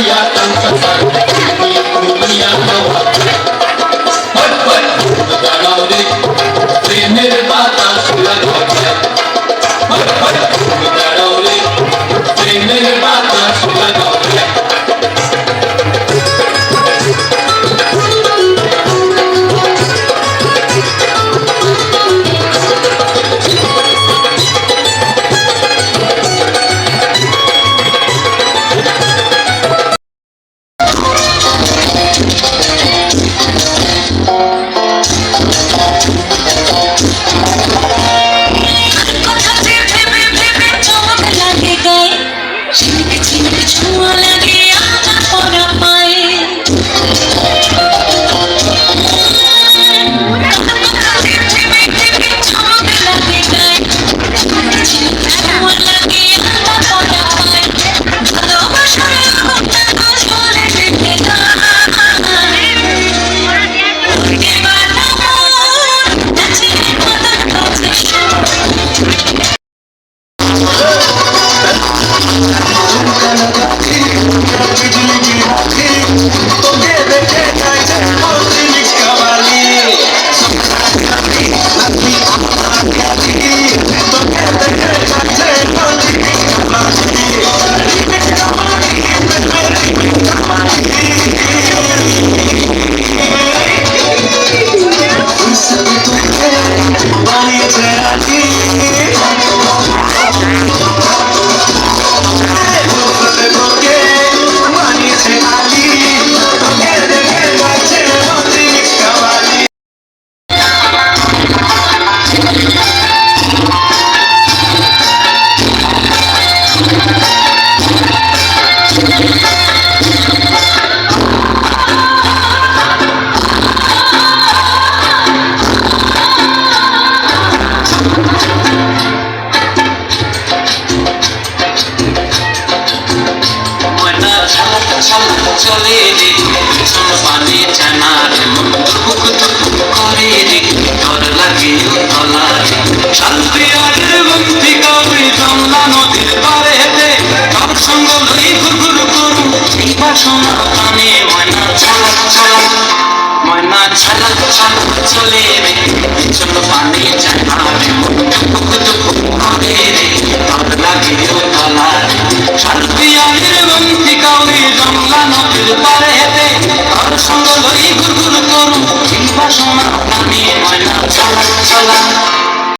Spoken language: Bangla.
Maria dança, sabe? Brasil. চলে রে চোখ পানি জানা রে মুখ করে রে, তোর লাগে তলা রে। শান্তি আরে মুক্তি কবি জমলা নদীর পারে হেঁটে, তোর সঙ্গ লই ঘুরঘুর করু বিবাসনা কানে ময়না ছালা ছালা ময়না ছালা ছালা চলে চলা চলা